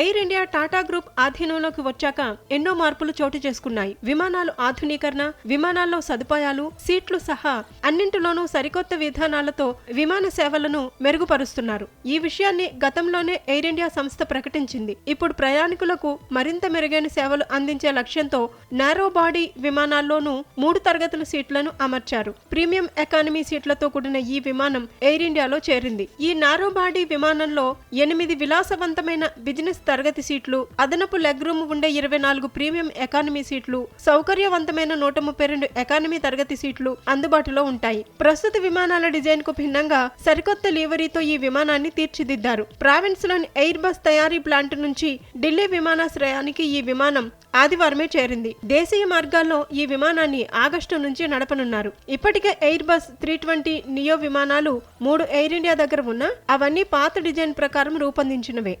Air India Tata group ఆధీనంలోకి వచ్చాక ఎన్నో మార్పులు చోటు చేసుకున్నాయి. విమానాలు ఆధునీకరణ విమానాల్లో సదుపాయాలు సీట్లు సహా అన్నింటిలోనూ సరికొత్త విధానాలతో విమాన సేవలను మెరుగుపరుస్తున్నారు. ఈ విషయాన్ని గతంలోనే ఎయిర్ ఇండియా సంస్థ ప్రకటించింది. ఇప్పుడు ప్రయాణికులకు మరింత మెరుగైన సేవలు అందించే లక్ష్యంతో నారో బాడీ విమానాల్లోనూ మూడు తరగతుల సీట్లను అమర్చారు. ప్రీమియం ఎకానమీ సీట్లతో కూడిన ఈ విమానం ఎయిర్ ఇండియాలో చేరింది. ఈ నారో బాడీ విమానంలో ఎనిమిది విలాసవంతమైన బిజినెస్ తరగతి సీట్లు అదనపు లెగ్ రూమ్ ఉండే ఇరవై నాలుగు ప్రీమియం ఎకానమీ సీట్లు సౌకర్యవంతమైన నూట ముప్పై రెండు ఎకానమీ తరగతి సీట్లు అందుబాటులో ఉంటాయి. ప్రస్తుత విమానాల డిజైన్కు భిన్నంగా సరికొత్త లీవరీతో ఈ విమానాన్ని తీర్చిదిద్దారు. ప్రావిన్స్లోని ఎయిర్ బస్ తయారీ ప్లాంట్ నుంచి ఢిల్లీ విమానాశ్రయానికి ఈ విమానం ఆదివారమే చేరింది. దేశీయ మార్గాల్లో ఈ విమానాన్ని ఆగస్టు నుంచి నడపనున్నారు. ఇప్పటికే air bus three twenty neo విమానాలు మూడు ఎయిర్ ఇండియా దగ్గర ఉన్నా అవన్నీ పాత డిజైన్ ప్రకారం రూపొందించినవే.